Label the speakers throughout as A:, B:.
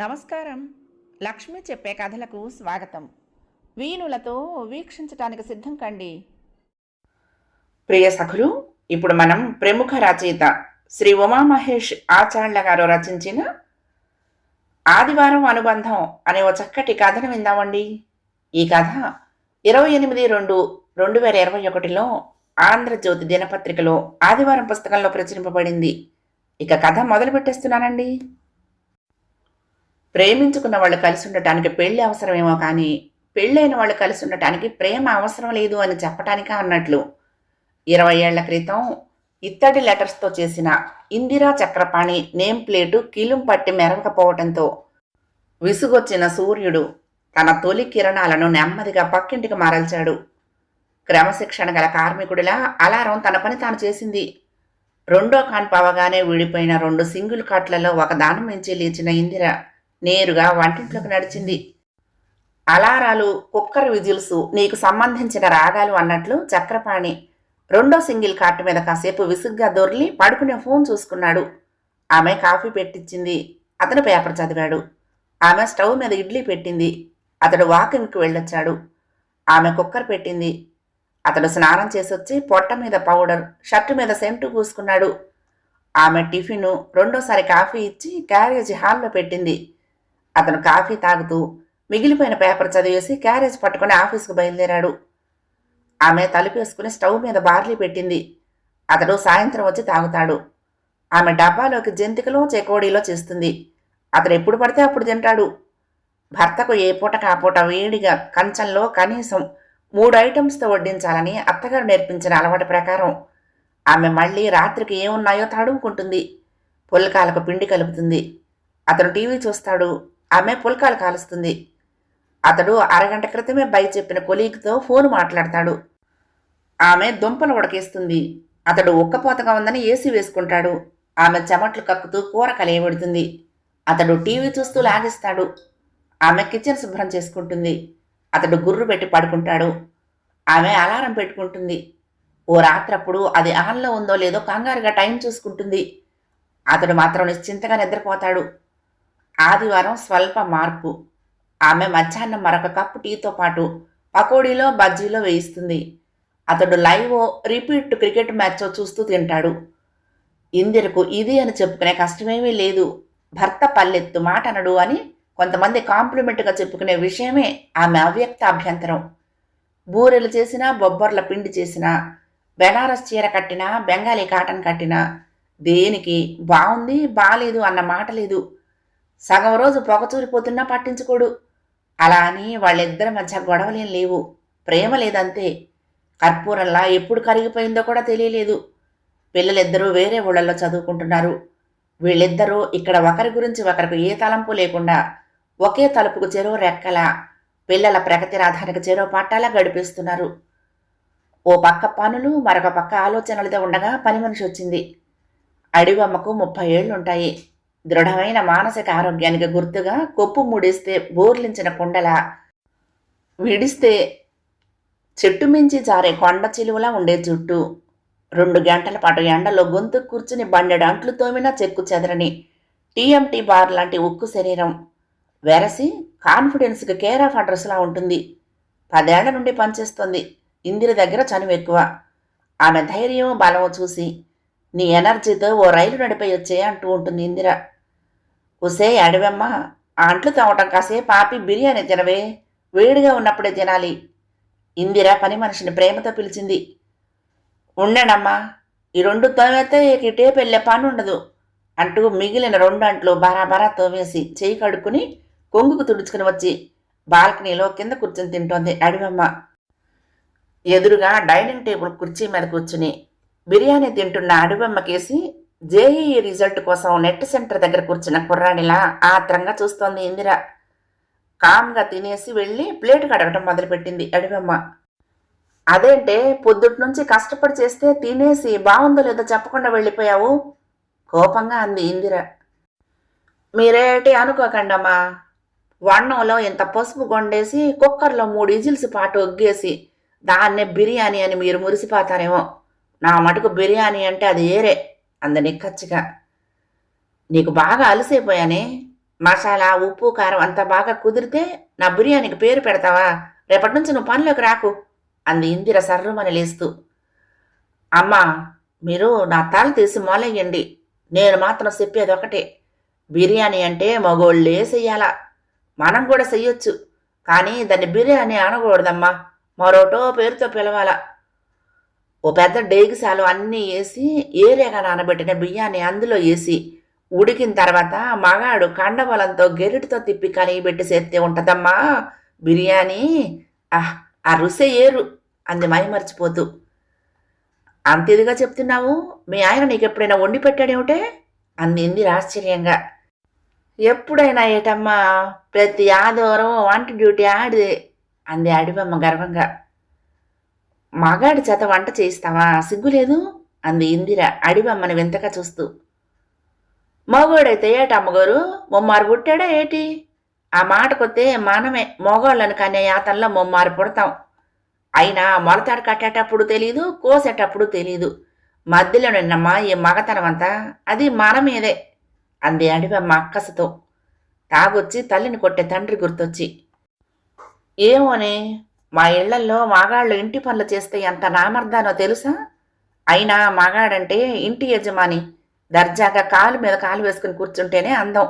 A: నమస్కారం. లక్ష్మి చెప్పే కథలకు స్వాగతం. వీణులతో వీక్షించటానికి సిద్ధం కండి. ప్రియ సఖులు ఇప్పుడు మనం ప్రముఖ రచయిత శ్రీ ఉమామహేష్ ఆచార్య గారు రచించిన ఆదివారం అనుబంధం అనే ఓ చక్కటి కథను విందామండి. ఈ కథ ఇరవై ఎనిమిది రెండు రెండు వేల ఇరవై ఒకటిలో ఆంధ్రజ్యోతి దినపత్రికలో ఆదివారం పుస్తకంలో ప్రచురింపబడింది. ఇక కథ మొదలు పెట్టేస్తున్నానండి ప్రేమించుకున్న వాళ్ళు కలిసి ఉండటానికి పెళ్ళి అవసరమేమో కానీ పెళ్ళైన వాళ్ళు కలిసి ఉండటానికి ప్రేమ అవసరం లేదు అని చెప్పటానికే అన్నట్లు. ఇరవై ఏళ్ళ క్రితం ఇత్తడి లెటర్స్తో చేసిన ఇందిరా చక్రపాణి నేమ్ ప్లేటు కీలుం పట్టి మెరవకపోవడంతో విసుగొచ్చిన సూర్యుడు తన తొలి కిరణాలను నెమ్మదిగా పక్కింటికి మారల్చాడు. క్రమశిక్షణ గల కార్మికుడిలా అలారం తన పని తాను చేసింది. రెండో కాన్పు అవగానే విడిపోయిన రెండు సింగిల్ కాట్లలో ఒక దానం నుంచి లేచిన ఇందిర నేరుగా వంటింట్లోకి నడిచింది. అలారాలు కుక్కర్ విజిల్స్ నీకు సంబంధించిన రాగాలు అన్నట్లు చక్రపాణి రెండో సింగిల్ కార్ట్ మీద కాసేపు విసుగ్గా దొర్లి పడుకునే ఫోన్ చూసుకున్నాడు. ఆమె కాఫీ పెట్టించింది అతను పేపర్ చదివాడు. ఆమె స్టవ్ మీద ఇడ్లీ పెట్టింది. అతడు వాకింగ్కి వెళ్ళొచ్చాడు. ఆమె కుక్కర్ పెట్టింది. అతడు స్నానం చేసొచ్చి పొట్ట మీద పౌడర్ షర్టు మీద సెంటు పూసుకున్నాడు. ఆమె టిఫిను రెండోసారి కాఫీ ఇచ్చి క్యారేజీ హాల్లో పెట్టింది. అతను కాఫీ తాగుతూ మిగిలిపోయిన పేపర్ చదివేసి క్యారేజ్ పట్టుకుని ఆఫీస్కు బయలుదేరాడు. ఆమె తలుపేసుకుని స్టవ్ మీద బార్లీ పెట్టింది. అతడు సాయంత్రం వచ్చి తాగుతాడు. ఆమె డబ్బాలోకి జంతికలో చెకోడీలో చేస్తుంది. అతడు ఎప్పుడు పడితే అప్పుడు తింటాడు. భర్తకు ఏ పూట కాపూట వేడిగా కంచంలో కనీసం మూడు ఐటమ్స్తో వడ్డించాలని అత్తగారు నేర్పించిన అలవాటు ప్రకారం ఆమె మళ్ళీ రాత్రికి ఏమున్నాయో తడుముకుంటుంది. పుల్కాలకు పిండి కలుపుతుంది. అతను టీవీ చూస్తాడు. ఆమె పుల్కాలు కాలుస్తుంది. అతడు అరగంట క్రితమే బై చెప్పిన కొలీగ్తో ఫోన్ మాట్లాడతాడు. ఆమె దుంపలు ఉడకేస్తుంది. అతడు ఉక్కపోతగా ఉందని ఏసీ వేసుకుంటాడు. ఆమె చెమట్లు కక్కుతూ కూర కలియబడుతుంది. అతడు టీవీ చూస్తూ లాగిస్తాడు. ఆమె కిచెన్ శుభ్రం చేసుకుంటుంది. అతడు గుర్రు పెట్టి పడుకుంటాడు. ఆమె అలారం పెట్టుకుంటుంది. ఓ రాత్రప్పుడు అది ఆన్లో ఉందో లేదో కంగారుగా టైం చూసుకుంటుంది. అతడు మాత్రం నిశ్చింతగా నిద్రపోతాడు. ఆదివారం స్వల్ప మార్పు. ఆమె మధ్యాహ్నం మరొక కప్పు టీతో పాటు పకోడీలో బజ్జీలో వేయిస్తుంది. అతడు లైవ్ రిపీట్ క్రికెట్ మ్యాచ్ చూస్తూ తింటాడు. ఇందిరకు ఇది అని చెప్పుకునే కష్టమేమీ లేదు. భర్త పల్లెత్తు మాట అనడు అని కొంతమంది కాంప్లిమెంట్గా చెప్పుకునే విషయమే ఆమె అవ్యక్త అభ్యంతరం. బూరెలు చేసినా బొబ్బర్ల పిండి చేసినా బెనారస్ చీర కట్టినా బెంగాలీ కాటన్ కట్టినా దేనికి బాగుంది బాలేదు అన్న మాట లేదు. సగం రోజు పొగచూరిపోతున్నా పట్టించుకోడు. అలా అని వాళ్ళిద్దరి మధ్య గొడవలేం లేవు. ప్రేమ లేదంతే. కర్పూరంలా ఎప్పుడు కరిగిపోయిందో కూడా తెలియలేదు. పిల్లలిద్దరూ వేరే ఊళ్ళల్లో చదువుకుంటున్నారు. వీళ్ళిద్దరూ ఇక్కడ ఒకరి గురించి ఒకరికి ఏ తలంపు లేకుండా ఒకే తలుపుకు చెరువు రెక్కల పిల్లల ప్రగతి రాధానికి చెరువు పట్టాలా గడిపేస్తున్నారు. ఓ పక్క పనులు మరొక పక్క ఆలోచనలతో ఉండగా పని మనిషి వచ్చింది. అడివమ్మకు ముప్పై ఏళ్ళుంటాయి దృఢమైన మానసిక ఆరోగ్యానికి గుర్తుగా కొప్పు ముడిస్తే బోర్లించిన కుండల విడిస్తే చెట్టు మించి జారే కొండ చిలువలా ఉండే జుట్టు. రెండు గంటల పాటు ఎండలో గొంతు కూర్చుని బండెడు అంట్లు తోమినా చెక్కు చెదరని టీఎంటీ బార్ లాంటి ఉక్కు శరీరం. వెరసి కాన్ఫిడెన్స్కి కేర్ ఆఫ్ అడ్రస్లా ఉంటుంది. పదేళ్ళ నుండి పనిచేస్తుంది. ఇందిర దగ్గర చనువు ఎక్కువ. ఆమె ధైర్యం బలము చూసి నీ ఎనర్జీతో ఓ రైలు నడిపై వచ్చే అంటూ ఉంటుంది ఇందిర. ఉసే అడవమ్మ ఆ అంట్లు తవ్వటం కాసేపు ఆపి బిర్యానీ తినవే వేడిగా ఉన్నప్పుడే తినాలి. ఇందిర పని మనిషిని ప్రేమతో పిలిచింది. ఉండనమ్మా ఈ రెండు తోమేస్తే ఇటే పెళ్ళే పని ఉండదు అంటూ మిగిలిన రెండు అంట్లు బరాబరా తోమేసి చేయి కడుక్కుని కొంగుకు తుడుచుకుని వచ్చి బాల్కనీలో కింద కూర్చొని తింటోంది అడివమ్మ. ఎదురుగా డైనింగ్ టేబుల్ కుర్చీ మీద కూర్చుని బిర్యానీ తింటున్న అడివమ్మకేసి జేఈఈ రిజల్ట్ కోసం నెట్ సెంటర్ దగ్గర కూర్చున్న కుర్రాడిలా ఆత్రంగా చూస్తోంది ఇందిర. కామ్గా తినేసి వెళ్ళి ప్లేట్ కడగటం మొదలుపెట్టింది అడివమ్మ. అదేంటే పొద్దుటి నుంచి కష్టపడి చేస్తే తినేసి బాగుందో లేదో చెప్పకుండా వెళ్ళిపోయావు? కోపంగా అంది ఇందిర. మీరేటి అనుకోకండమ్మా. వన్నంలో ఇంత పసుపు కొండేసి కుక్కర్లో మూడు ఇజిల్స్ పాటు ఒగ్గేసి దాన్నే బిర్యానీ అని మీరు మురిసిపోతారేమో. నా మటుకు బిర్యానీ అంటే అది ఏరే. అందని నిక్కచ్చిగా. నీకు బాగా అలసైపోయానే మసాలా ఉప్పు కారం అంతా బాగా కుదిరితే నా బిర్యానీకి పేరు పెడతావా? రేపటి నుంచి నువ్వు పనిలోకి రాకు అంది ఇందిర సర్రుమని లేస్తూ. అమ్మా మీరు నా తల తీసి మొలయ్యండి. నేను మాత్రం చెప్పేది ఒకటే. బిర్యానీ అంటే మగోళ్ళే చెయ్యాలా. మనం కూడా చెయ్యొచ్చు. కానీ దాన్ని బిర్యానీ అనకూడదమ్మా. మరోటో పేరుతో పిలవాలా. ఓ పెద్ద డేగిసాలు అన్నీ వేసి ఏరేగా నానబెట్టిన బియ్యాన్ని అందులో వేసి ఉడికిన తర్వాత మగాడు కండబలంతో గెరిటితో తిప్పి కనిగిపెట్టి చేస్తే ఉంటుందమ్మా. బిర్యానీ ఆహ్ ఆ రుసే ఏరు అంది మైమర్చిపోతూ అంత ఇదిగా చెప్తున్నావు? మీ ఆయన నీకు ఎప్పుడైనా వండి పెట్టాడేమిటే? అంది ఆశ్చర్యంగా ఎప్పుడైనా ఏటమ్మా? ప్రతి ఆదివారం వంట డ్యూటీ ఆడిదే అంది అడివమ్మ గర్వంగా. మగాడి చేత వంట చేయిస్తావా? సిగ్గులేదు అంది ఇందిర అడివమ్మని వింతగా చూస్తూ. మగోడైతే ఏట అమ్మగారు? ముమ్మారు పుట్టాడా ఏటి? ఆ మాటకొస్తే మనమే మగోళ్ళను కానీ యాతల్లో ముమ్మారు పుడతాం. అయినా మొలతాడు కట్టేటప్పుడు తెలీదు కోసేటప్పుడు తెలీదు. మధ్యలో నిన్నమ్మా ఈ మగతనం అంతా అది మన మీదే అంది అడివమ్మ అక్కసతో. తాగొచ్చి తల్లిని కొట్టే తండ్రి గుర్తొచ్చి. ఏమోనే మా ఇళ్ళల్లో మగాళ్ళు ఇంటి పనులు చేస్తే ఎంత నామర్దానో తెలుసా? అయినా మగాడంటే ఇంటి యజమాని. దర్జాగా కాలు మీద కాలు వేసుకుని కూర్చుంటేనే అందం.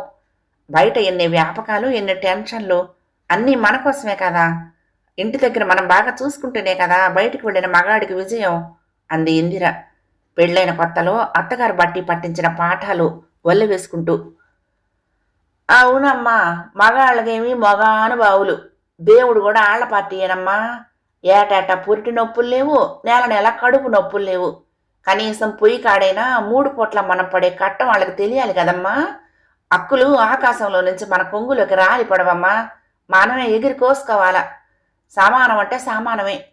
A: బయట ఎన్ని వ్యాపకాలు ఎన్ని టెన్షన్లు. అన్నీ మన కోసమే కదా. ఇంటి దగ్గర మనం బాగా చూసుకుంటేనే కదా బయటికి వెళ్ళిన మగాడికి విజయం అంది ఇందిర. పెళ్ళైన కొత్తలో అత్తగారు బట్టి పట్టించిన పాఠాలు వల్లి వేసుకుంటూ. అవునమ్మా మగాళ్ళకేమి మగానుభావులు దేవుడు కూడా ఆళ్ళ పార్టీయేనమ్మా ఏటేటా పురిటి నొప్పులు లేవు నెల నెల కడుపు నొప్పులు లేవు. కనీసం పొయ్యి కాడైనా మూడు పూట్ల మనం పడే కట్టం వాళ్ళకి తెలియాలి కదమ్మా? అక్కులు ఆకాశంలో నుంచి మన కొంగులోకి రాలి పడవమ్మా. మనమే ఎగిరి కోసుకోవాలా. సమానం అంటే సమానమే.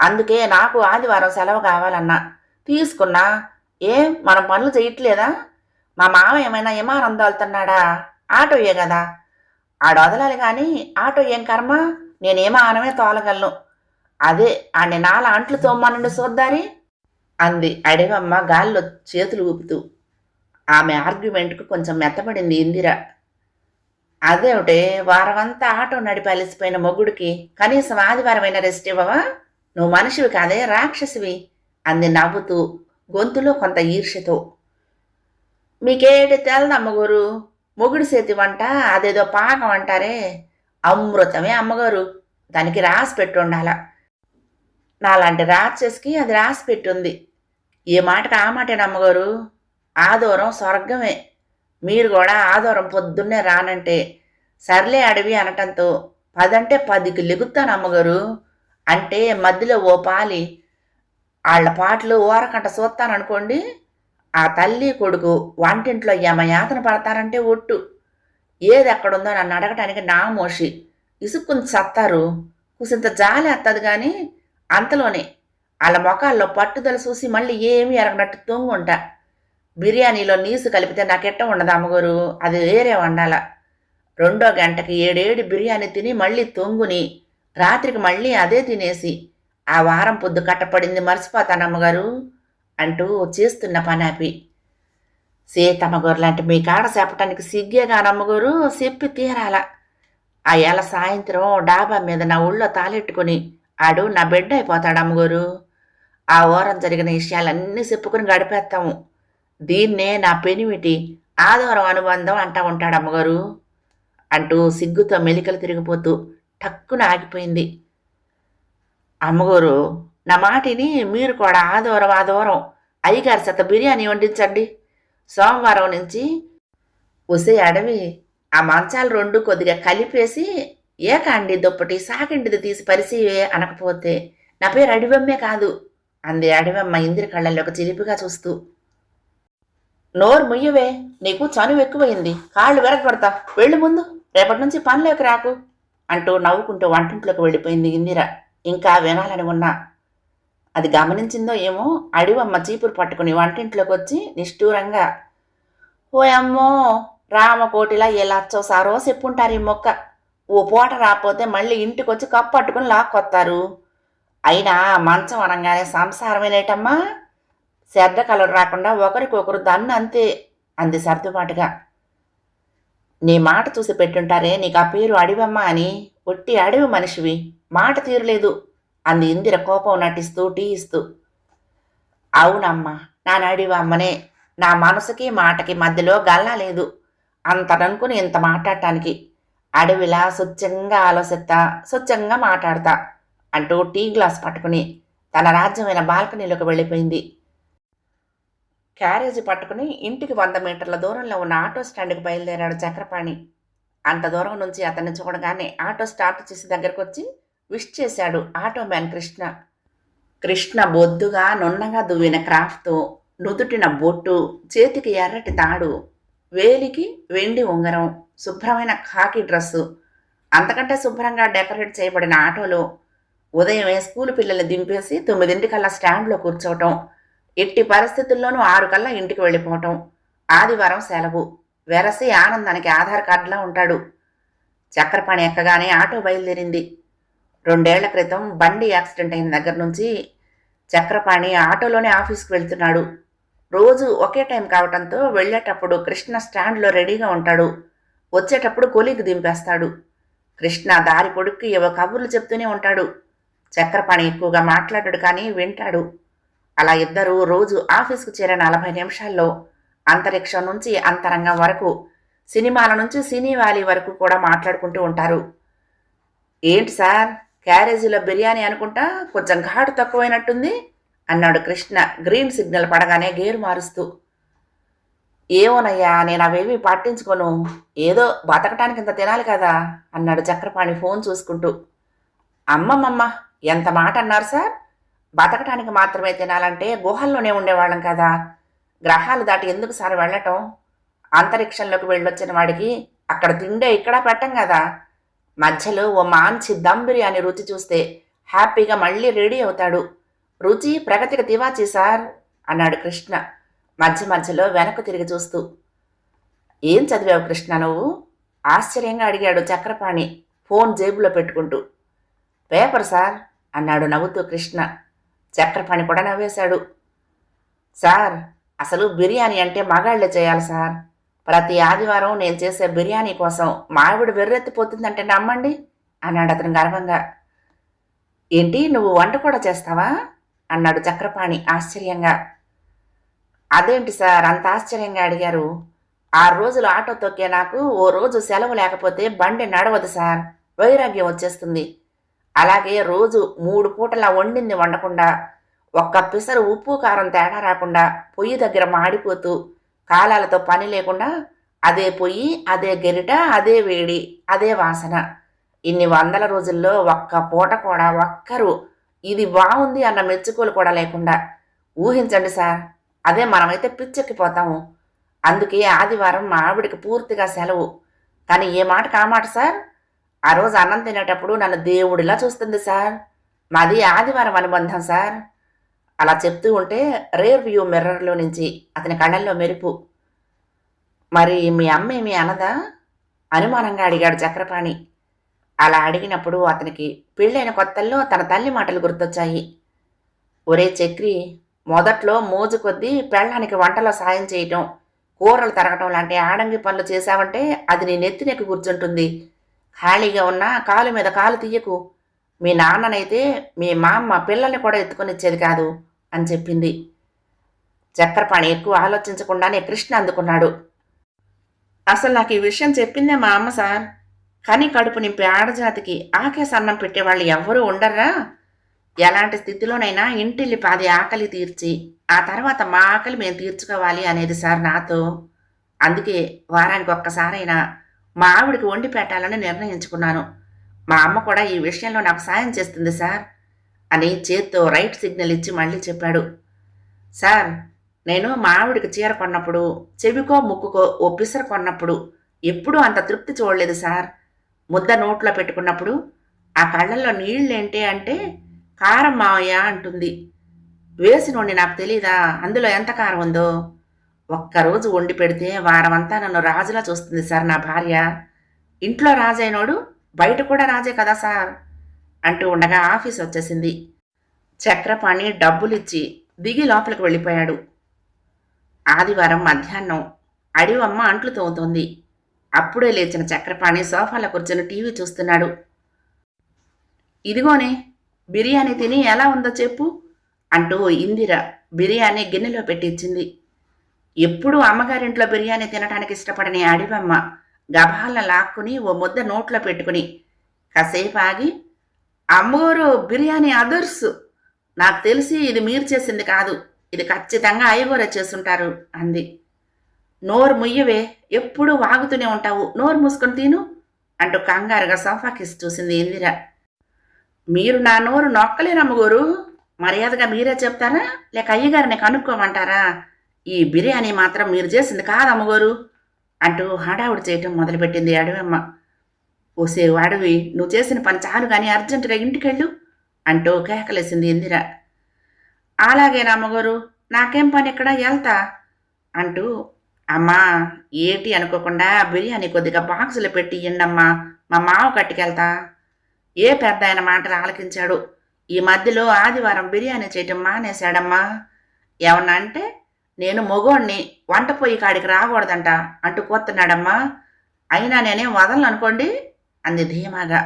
A: అందుకే నాకు ఆదివారం సెలవు కావాలన్నా. తీసుకున్నా. ఏం? మనం పనులు చేయట్లేదా? మా మామ ఏమైనా విమానం తోలుతున్నాడా? ఆటోయే కదా. ఆడ వదలాలి కానీ ఆటో ఏం కర్మ? నేనేమానమే తోలగలను. అదే ఆడి నాల అంట్లు తోమ్మనండి చూద్దారి అంది అడవమ్మ గాల్లో చేతులు ఊపుతూ. ఆమె ఆర్గ్యుమెంట్కు కొంచెం మెత్తపడింది ఇందిర. అదేమిటే వారమంతా ఆటో నడిపి మొగుడికి కనీసం ఆదివారమైన రెస్ట్ ఇవ్వవా? నువ్వు మనిషివి కాదే రాక్షసివి అంది నవ్వుతూ గొంతులో కొంత ఈర్ష్యతో. మీకేటి తెలదమ్మగారు మొగుడు చేతి వంట అదేదో పాకం అంటారే? అమృతమే అమ్మగారు. దానికి రాసి పెట్టి ఉండాల? నాలాంటి రాక్షసికి అది రాసి పెట్టుంది. ఏ మాటకు ఆ మాటేనా అమ్మగారు? ఆదూరం స్వర్గమే. మీరు కూడా ఆదూరం పొద్దున్నే రానంటే సర్లే అడవి అనటంతో పదంటే పదికి లెగుతాను అమ్మగారు. అంటే మధ్యలో ఓ పాలి వాళ్ళ పాటలు ఓరకంట చూస్తాననుకోండి ఆ తల్లి కొడుకు వంటింట్లో యమయాతన పడతారంటే ఒట్టు. ఏది ఎక్కడుందో నన్ను అడగటానికి నా మోషి. ఇసుక్కుని చత్తారు కుసింత జాలి వస్తుంది కానీ అంతలోనే వాళ్ళ మొఖాల్లో పట్టుదల చూసి మళ్ళీ ఏమీ ఎరగనట్టు తొంగుంటా. బిర్యానీలో నీసు కలిపితే నాకెట్ట ఉండదు అమ్మగారు? అది వేరే వండాల. రెండో గంటకి ఏడేడు బిర్యానీ తిని మళ్ళీ తొంగుని. రాత్రికి మళ్ళీ అదే తినేసి ఆ వారం పొద్దు కట్టపడింది మర్చిపోతాను అమ్మగారు. అంటూ చేస్తున్న పనాపి సీతమ్మగారు లాంటి మీ కాడ చెప్పటానికి సిగ్గేగా నమ్మగోరు చెప్పి తీరాల. ఆ సాయంత్రం డాబా మీద నా ఊళ్ళో తాలెట్టుకుని ఆడు నా బిడ్డ అయిపోతాడు అమ్మగోరు. ఆ ఓరం జరిగిన విషయాలన్నీ చెప్పుకుని గడిపేస్తాము దీన్నే నా పెనిమిటి ఆదివారం అనుబంధం అంటా ఉంటాడు అమ్మగారు అంటూ సిగ్గుతో మెలికలు తిరిగిపోతూ టక్కున ఆగిపోయింది. అమ్మగారు నా మాటిని మీరు కూడా ఆదివారం ఆదివారం అయ్యగారి సత బిర్యానీ వండించండి. సోమవారం నుంచి ఉసే అడవి ఆ మంచాలు రెండు కొద్దిగా కలిపేసి ఏకాండి దుప్పటి సాకిండిది తీసి పరిసివే అనకపోతే నా పేరు అడివమ్మే కాదు అంది అడివమ్మ ఇందిరి కళ్ళల్లోకి చిలిపిగా చూస్తూ. నోరు ముయ్యవే నీకు చనువు ఎక్కువైంది. కాళ్ళు వెరగబడతా. వెళ్ళు ముందు. రేపటి నుంచి పనిలోకి రాకు అంటూ నవ్వుకుంటూ వంటింట్లోకి వెళ్ళిపోయింది ఇందిర. ఇంకా వినాలని ఉన్నా. అది గమనించిందో ఏమో అడివమ్మ చీపురు పట్టుకుని వంటింట్లోకి వచ్చి నిష్ఠూరంగా ఓ అమ్మో రామకోటిలా ఎలాచ్చో సారో చెప్పుంటారు ఈ మొక్క. ఓ పూట రాకపోతే మళ్ళీ ఇంటికి వచ్చి కప్పు పట్టుకుని లాక్కొత్తారు. అయినా మంచం అనగానే సంసారమేనేటమ్మా? శ్రద్ధ కలరు రాకుండా ఒకరికొకరు దన్ను అంతే అంది సర్దుబాటుగా. నీ మాట చూసి పెట్టుంటారే నీకు ఆ పేరు అడివమ్మ అని ఒట్టి అడవి మనిషివి. మాట తీరలేదు. అంది ఇందిర కోపం నటిస్తూ టీ ఇస్తూ అవునమ్మా నా నడివ అమ్మనే నా మనసుకి మాటకి మధ్యలో గల్లా లేదు. అంతననుకుని ఇంత మాట్లాడటానికి అడవిలా స్వచ్ఛంగా ఆలోచిస్తా స్వచ్ఛంగా మాట్లాడతా అంటూ టీ గ్లాస్ పట్టుకుని తన రాజ్యమైన బాల్కనీలోకి వెళ్ళిపోయింది. క్యారేజీ పట్టుకుని ఇంటికి వంద మీటర్ల దూరంలో ఉన్న ఆటో స్టాండ్కి బయలుదేరాడు చక్రపాణి. అంత దూరం నుంచి అతన్ని చూడగానే ఆటో స్టార్ట్ చేసి దగ్గరకు వచ్చి విష్ చేశాడు ఆటో మ్యాన్ కృష్ణ. కృష్ణ బొద్దుగా నున్నగా దువ్విన క్రాఫ్ట్తో నుదుటిన బొట్టు చేతికి ఎర్రటి తాడు వేలికి వెండి ఉంగరం శుభ్రమైన ఖాకీ డ్రెస్సు. అంతకంటే శుభ్రంగా డెకరేట్ చేయబడిన ఆటోలో ఉదయమే స్కూల్ పిల్లల్ని దింపేసి తొమ్మిదింటికల్లా స్టాండ్లో కూర్చోవటం ఎట్టి పరిస్థితుల్లోనూ ఆరు కల్లా ఇంటికి వెళ్ళిపోవటం ఆదివారం సెలవు. వెరసి ఆనందానికి ఆధార్ కార్డులా ఉంటాడు. చక్రపాణి ఎక్కగానే ఆటో బయలుదేరింది. రెండేళ్ళ క్రితం బండి యాక్సిడెంట్ అయిన దగ్గర నుంచి చక్రపాణి ఆటోలోనే ఆఫీస్కి వెళ్తున్నాడు. రోజు ఒకే టైం కావటంతో వెళ్ళేటప్పుడు కృష్ణ స్టాండ్లో రెడీగా ఉంటాడు. వచ్చేటప్పుడు కొలికి దింపేస్తాడు. కృష్ణ దారి పొడుక్కి ఏవో కబుర్లు చెప్తూనే ఉంటాడు. చక్రపాణి ఎక్కువగా మాట్లాడాడు కానీ వింటాడు. అలా ఇద్దరూ రోజు ఆఫీస్కు చేరే నలభై నిమిషాల్లో అంతరిక్షం నుంచి అంతరంగం వరకు సినిమాల నుంచి సినీ వ్యాలీ వరకు కూడా మాట్లాడుకుంటూ ఉంటారు. ఏంటి సార్? క్యారేజీలో బిర్యానీ అనుకుంటా కొంచెం ఘాటు తక్కువైనట్టుంది అన్నాడు కృష్ణ. గ్రీన్ సిగ్నల్ పడగానే గేరు మారుస్తూ. ఏమోనయ్యా నేను అవేవి పట్టించుకోను. ఏదో బతకటానికి ఇంత తినాలి కదా అన్నాడు చక్రపాణి ఫోన్ చూసుకుంటూ. అమ్మమ్మమ్మ ఎంత మాట అన్నారు సార్? బతకటానికి మాత్రమే తినాలంటే గుహల్లోనే ఉండేవాళ్ళం కదా. గ్రహాలు దాటి ఎందుకు సార్ వెళ్ళటం? అంతరిక్షంలోకి వెళ్ళొచ్చిన వాడికి అక్కడ తిండే ఇక్కడ పెట్టం కదా. మధ్యలో ఓ మంచి దమ్ బిర్యానీ రుచి చూస్తే హ్యాపీగా మళ్ళీ రెడీ అవుతాడు. రుచి ప్రగతికి తివాచి సార్ అన్నాడు కృష్ణ మధ్య మధ్యలో వెనక్కు తిరిగి చూస్తూ. ఏం చదివావు కృష్ణ నువ్వు? ఆశ్చర్యంగా అడిగాడు చక్రపాణి ఫోన్ జేబులో పెట్టుకుంటూ. పేపర్ సార్ అన్నాడు నవ్వుతూ కృష్ణ. చక్రపాణి కూడా నవ్వేశాడు. సార్ అసలు బిర్యానీ అంటే మగాళ్ళే చేయాలి సార్ ప్రతి ఆదివారం నేను చేసే బిర్యానీ కోసం మావిడ వెర్రెత్తిపోతుందంటే నమ్మండి? అన్నాడు అతను గర్వంగా ఏంటి నువ్వు వంట కూడా చేస్తావా? అన్నాడు చక్రపాణి ఆశ్చర్యంగా. అదేంటి సార్? అంత ఆశ్చర్యంగా అడిగారు. ఆరు రోజులు ఆటో తొక్కే నాకు ఓ రోజు సెలవు లేకపోతే బండి నడవదు సార్. వైరాగ్యం వచ్చేస్తుంది. అలాగే రోజు మూడు పూటలా వండింది వండకుండా ఒక్క పిసరు ఉప్పు కారం తేడా రాకుండా పొయ్యి దగ్గర మాడిపోతూ కాలాలతో పని లేకుండా అదే పొయ్యి అదే గెరిట అదే వేడి అదే వాసన. ఇన్ని వందల రోజుల్లో ఒక్క పూట కూడా ఒక్కరు ఇది బాగుంది అన్న మెచ్చుకోలు కూడా లేకుండా ఊహించండి సార్ అదే మనమైతే పిచ్చెక్కిపోతాము. అందుకే ఆదివారం మా ఆవిడికి పూర్తిగా సెలవు. కానీ ఏ మాట కామాట సార్? ఆ రోజు అన్నం తినేటప్పుడు నన్ను దేవుడిలా చూస్తుంది సార్. మాది ఆదివారం అనుబంధం సార్. అలా చెప్తూ ఉంటే రేర్ వ్యూ మిర్రర్లో నుంచి అతని కళ్ళల్లో మెరుపు. మరి మీ అమ్మ మీ అనదా? అనుమానంగా అడిగాడు చక్రపాణి. అలా అడిగినప్పుడు అతనికి పెళ్ళైన కొత్తల్లో తన తల్లి మాటలు గుర్తొచ్చాయి. ఒరే చక్రి మొదట్లో మోజు కొద్దీ పెళ్ళానికి వంటలో సాయం చేయటం కూరలు తరగటం లాంటి ఆడంగి పనులు చేశావంటే అది నీ నెత్తినెక్కి కూర్చుంటుంది ఖాళీగా ఉన్నా కాలు మీద కాలు తీయకు. మీ నాన్ననైతే మీ మా అమ్మ పిల్లల్ని కూడా ఎత్తుకొని ఇచ్చేది కాదు. అని చెప్పింది. చక్రపాణి ఎక్కువ ఆలోచించకుండానే కృష్ణ అందుకున్నాడు. అసలు నాకు ఈ విషయం చెప్పిందే మా అమ్మ సార్. కానీ కడుపు నింపే ఆడజాతికి ఆకేసి అన్నం పెట్టేవాళ్ళు ఎవ్వరూ ఉండర్రా ఎలాంటి స్థితిలోనైనా ఇంటిల్లి పాది ఆకలి తీర్చి ఆ తర్వాత మా ఆకలి మేము తీర్చుకోవాలి అనేది సార్ నాతో. అందుకే వారానికి ఒక్కసారైనా మా ఆవిడికి వండి పెట్టాలని నిర్ణయించుకున్నాను. మా అమ్మ కూడా ఈ విషయంలో నాకు సాయం చేస్తుంది సార్. అని చేత్తో రైట్ సిగ్నల్ ఇచ్చి మళ్ళీ చెప్పాడు సార్ నేను మా ఆవిడికి చీర కొన్నప్పుడు చెవికో ముక్కుకో ఓ పిసర కొన్నప్పుడు ఎప్పుడూ అంత తృప్తి చూడలేదు సార్. ముద్ద నోట్లో పెట్టుకున్నప్పుడు ఆ కళ్ళల్లో నీళ్ళేంటి అంటే కారం మావయ్య అంటుంది. వేసినోండి నాకు తెలీదా? అందులో ఎంత కారం ఉందో? ఒక్కరోజు వండి పెడితే వారమంతా నన్ను రాజులా చూస్తుంది సార్ నా భార్య. ఇంట్లో రాజైనోడు బయట కూడా రాజే కదా సార్. అంటూ ఉండగా ఆఫీస్ వచ్చేసింది. చక్రపాణి డబ్బులిచ్చి దిగి లోపలికి వెళ్ళిపోయాడు. ఆదివారం మధ్యాహ్నం అడివమ్మ అంట్లు తోముతోంది. అప్పుడే లేచిన చక్రపాణి సోఫాలో కూర్చుని టీవీ చూస్తున్నాడు. ఇదిగోనే బిర్యానీ తిని ఎలా ఉందో చెప్పు అంటూ ఇందిర బిర్యానీ గిన్నెలో పెట్టించింది ఎప్పుడూ అమ్మగారింట్లో బిర్యానీ తినడానికి ఇష్టపడని అడివమ్మ గబాల లాక్కుని ఓ ముద్ద నోట్లో పెట్టుకుని కాసేపు ఆగి అమ్మగారు బిర్యానీ అదర్స్. నాకు తెలిసి ఇది మీరు చేసింది కాదు. ఇది ఖచ్చితంగా అయ్యగూర చేసుంటారు అంది. నోరు ముయ్యవే ఎప్పుడూ వాగుతూనే ఉంటావు. నోరు మూసుకొని తిను అంటూ కంగారుగా సోఫాకిసి చూసింది ఇందిర. మీరు నా నోరు నొక్కలేరు అమ్మగోరు. మర్యాదగా మీరే చెప్తారా? లేక అయ్యగారిని కనుక్కోమంటారా? ఈ బిర్యానీ మాత్రం మీరు చేసింది కాదు అమ్మగోరు అంటూ హడావుడి చేయటం మొదలుపెట్టింది అడవమ్మ. ఓసే అడవి నువ్వు చేసిన పని చాలు కానీ అర్జెంటుగా ఇంటికెళ్ళు అంటూ కేకలేసింది ఇందిర. అలాగేనా అమ్మగారు నాకేం పని ఇక్కడ వెళ్తా అంటూ అమ్మా ఏటి అనుకోకుండా బిర్యానీ కొద్దిగా బాక్సులు పెట్టి ఇయ్యండమ్మా మా మావ కట్టుకెళ్తా ఏ పెద్ద ఆయన మాటలు ఆలకించాడు. ఈ మధ్యలో ఆదివారం బిర్యానీ చేయటం మానేశాడమ్మా. ఏమన్నా అంటే నేను మగోణ్ణి వంట పొయ్యి కాడికి రాకూడదంట అంటూ కోస్తున్నాడమ్మా అయినా నేనేం వదలను అనుకోండి? అంది ధీమాగా.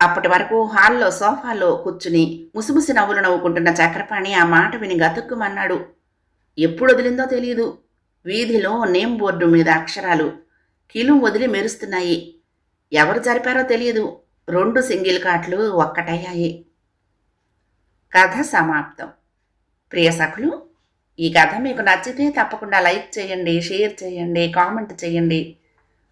A: అప్పటి వరకు హాల్లో సోఫాలో కూర్చుని ముసిముసి నవ్వులు నవ్వుకుంటున్న చక్రపాణి ఆ మాట విని గతుక్కుమన్నాడు. ఎప్పుడు వదిలిందో తెలియదు వీధిలో నేమ్ బోర్డు మీద అక్షరాలు కిలు వదిలి మెరుస్తున్నాయి. ఎవరు జరిపారో తెలియదు రెండు సింగిల్ కాట్లు ఒక్కటయ్యాయి. కథ సమాప్తం. ప్రియ సఖులు ఈ కథ మీకు నచ్చితే తప్పకుండా లైక్ చేయండి షేర్ చేయండి కామెంట్ చేయండి.